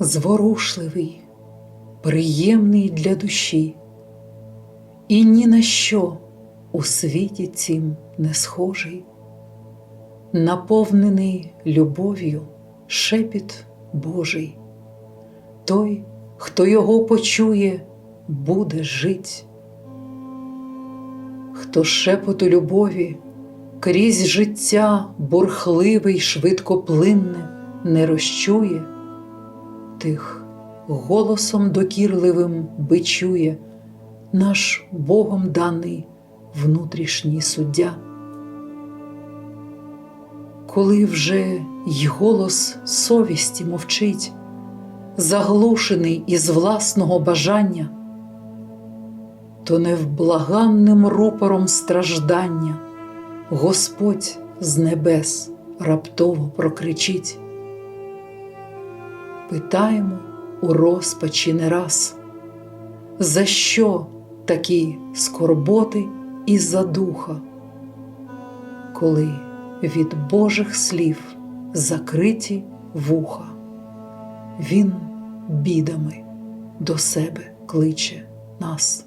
зворушливий, приємний для душі, і ні на що у світі цім не схожий, наповнений любов'ю шепіт Божий, той, хто його почує, буде жить. Хто шепоту любові крізь життя бурхливе й швидкоплинне не розчує, тих голосом докірливим бичує наш Богом даний внутрішній суддя. Коли вже й голос совісті мовчить, заглушений із власного бажання, то невблаганним рупором страждання Господь з небес раптово прокричить. Питаємо у розпачі не раз, за що такі скорботи і задуха, коли від Божих слів закриті вуха, Він бідами до себе кличе нас.